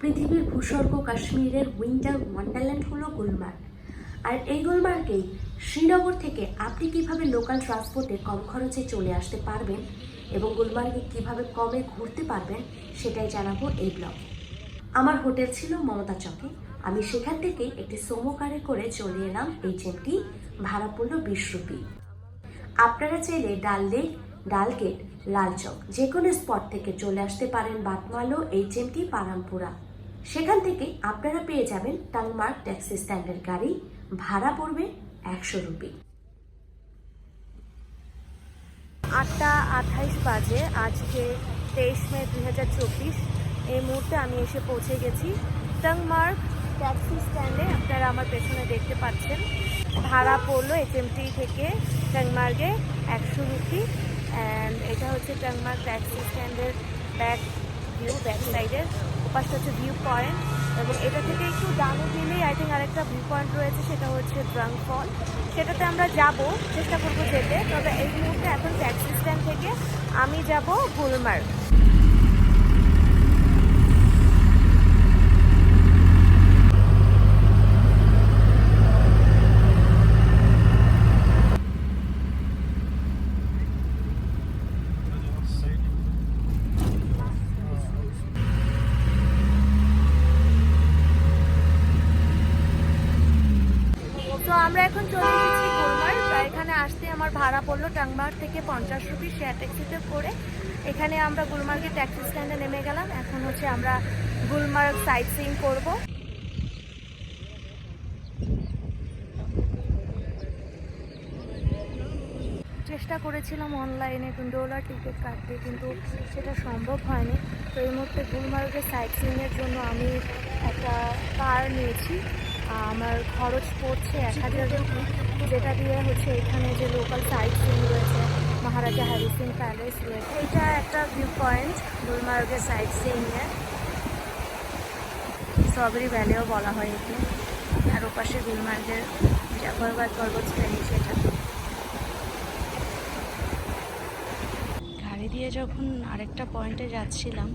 পৃথিবীর ভূস্বর্গ কাশ্মীরের winter Wonderland হলো গুলমার্গ। আর এই গুলমার্গেই শ্রীনগর থেকে আপনি কীভাবে লোকাল ট্রান্সপোর্টে কম খরচে চলে আসতে পারবেন এবং গুলমার্গে কীভাবে কমে ঘুরতে পারবেন সেটাই জানাব এই ব্লগে। আমার হোটেল ছিল মমতা চকে। আমি সেখান থেকে একটি সোমো কারে করে চলে এলাম এইচএমটি ভাড়া পড়ল বিশ রুপি। আপনারা চাইলে ডাল লেক ডাল গেট লাল চক যে কোনো স্পট থেকে চলে আসতে পারেন বাতমালো এইচএমটি পারামপুরা সেখান থেকে আপনারা পেয়ে যাবেন টাংমার্ক ট্যাক্সি স্ট্যান্ডের গাড়ি, ভাড়া পড়বে একশো রুপি। আটটা আঠাইশ বাজে, আজকে তেইশ মে দুই হাজার চব্বিশ। এই মুহূর্তে আমি এসে পৌঁছে গেছি টাংমার্ক ট্যাক্সি স্ট্যান্ডে। আপনারা আমার পেছনে দেখতে পাচ্ছেন। ভাড়া পড়ল এইচএমটি থেকে টাংমার্গে একশো রুপি। অ্যান্ড এটা হচ্ছে টাংমার্ক ট্যাক্সি স্ট্যান্ডের ব্যাক ভিউ ব্যাক সাইডের ওপাশটা হচ্ছে ভিউ পয়েন্ট এবং এটা থেকে একটু ডানে গেলেই আই থিঙ্ক আরেকটা ভিউ পয়েন্ট রয়েছে, সেটা হচ্ছে ড্রাং ফল সেটাতে আমরা যাব, চেষ্টা করব যেতে। তবে এই মুহূর্তে এখন ট্যাক্সি স্ট্যান্ড থেকে আমি যাব গুলমার্গ তো আমরা এখন চলে এসেছি গুলমার্গ আর এখানে আসতে আমার ভাড়া পড়ল টাংমার্গ থেকে পঞ্চাশ রুপি শেয়ার ট্যাক্সিতে করে। এখানে আমরা গুলমার্গের ট্যাক্সি স্ট্যান্ডে নেমে গেলাম। এখন হচ্ছে আমরা গুলমার্গ সাইট সিইং করব। চেষ্টা করেছিলাম অনলাইনে কুন্ডোলার টিকিট কাটতে, কিন্তু সেটা সম্ভব হয়নি। তো এই মুহূর্তে গুলমার্গের সাইট সিইংয়ের জন্য আমি একটা কার নিয়েছি। আমার খরচ পড়ছে এক হাজার রুপি, যেটা দিয়ে হচ্ছে এখানে যে লোকাল সাইট সিইং রয়েছে, মহারাজা হরি সিং প্যালেস রয়েছে এটা একটা ভিউ পয়েন্ট গুলমার্গের সাইট সিইংয়ের স্ট্রবেরি ভ্যালিও বলা হয় একে। আর ওপাশে গুলমার্গের জাফরবাদ পর্বতশ্রেণী সেটা। গাড়ি দিয়ে যখন আরেকটা পয়েন্টে যাচ্ছিলাম,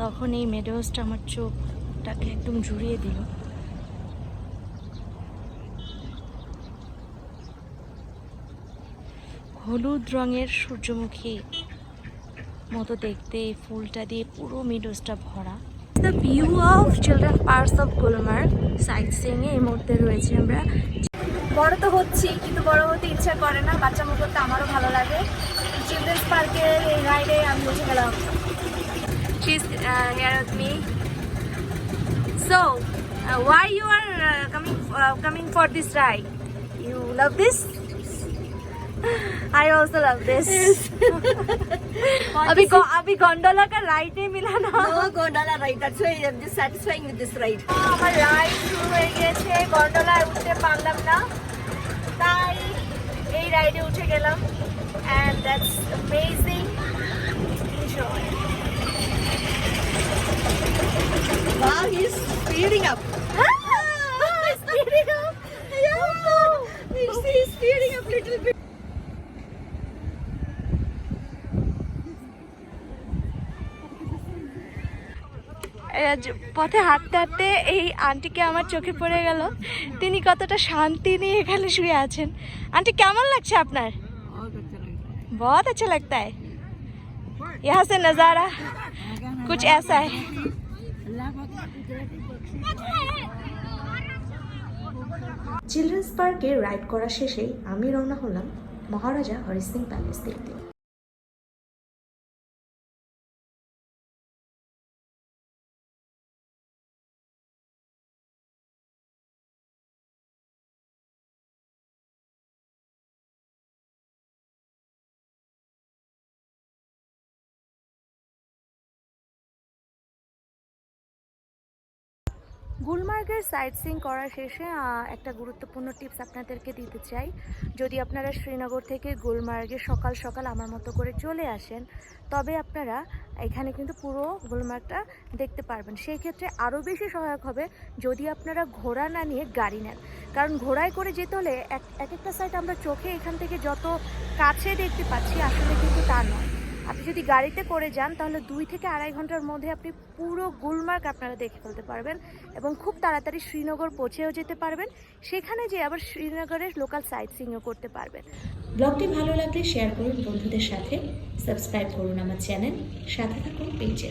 তখন এই মেডোসটা আমার চোখটাকে একদম জুড়িয়ে দিল। হলুদ রঙের সূর্যমুখী। মতো দেখতে এই ফুলটা দিয়ে পুরো মিডোসটা ভরা। The view of children parks of Gulmarg sightseeing এই মুহূর্তে রয়েছে আমরা। বড় তো হচ্ছি কিন্তু বড় হতে ইচ্ছা করে না বাচ্চা মুখ করতে আমারও ভালো লাগে। চিলড্রেন্স পার্কের এই রাইডে আমি উঠে গেলাম। She's uh, here with me. So, uh, why you are uh, coming uh, coming for this? I also love this. Yes. abhi, go, abhi gondola ka right nahi mila na. No gondola ride. That's why I'm just satisfying with this ride. আমার ride শুরু হয়ে গেছে গন্ডোলায় উঠতে পারলাম না তাই এই রাইডে উঠে গেলাম And that's amazing. পথে হাঁটতে হাঁটতে এই আন্টিকে আমার চোখে পড়ে গেল তিনি কতটা শান্তি নিয়ে এখানে শুয়ে আছেন আন্টি কেমন লাগছে আপনার बहुत अच्छा लगता है यहाँ से नज़ारा कुछ ऐसा है চিলড্রেন্স পার্কে রাইড করা শেষেই আমি রওনা হলাম মহারাজা হরি সিং প্যালেস দেখতে গুলমার্গের সাইট সিং করা শেষে একটা গুরুত্বপূর্ণ টিপস আপনাদেরকে দিতে চাই। যদি আপনারা শ্রীনগর থেকে গুলমার্গে সকাল সকাল আমার মতো করে চলে আসেন, তবে আপনারা এখানে কিন্তু পুরো গুলমার্গটা দেখতে পারবেন। সেই ক্ষেত্রে আরও বেশি সহায়ক হবে যদি আপনারা ঘোড়া না নিয়ে গাড়ি নেন। কারণ ঘোড়ায় করে যেতে হলে এক এক একটা সাইড আমরা চোখে এখান থেকে যত কাছে দেখতে পাচ্ছি, আসলে কিন্তু তা নয়। আপনি যদি গাড়িতে করে যান, তাহলে দুই থেকে আড়াই ঘণ্টার মধ্যে আপনি পুরো গুলমার্গ আপনারা দেখে ফেলতে পারবেন এবং খুব তাড়াতাড়ি শ্রীনগর পৌঁছেও যেতে পারবেন। সেখানে যে আবার শ্রীনগরের লোকাল সাইট সিংও করতে পারবেন। ব্লগটি ভালো লাগলে শেয়ার করুন বন্ধুদের সাথে। সাবস্ক্রাইব করুন আমার চ্যানেল সাথে থাকুন পেজে।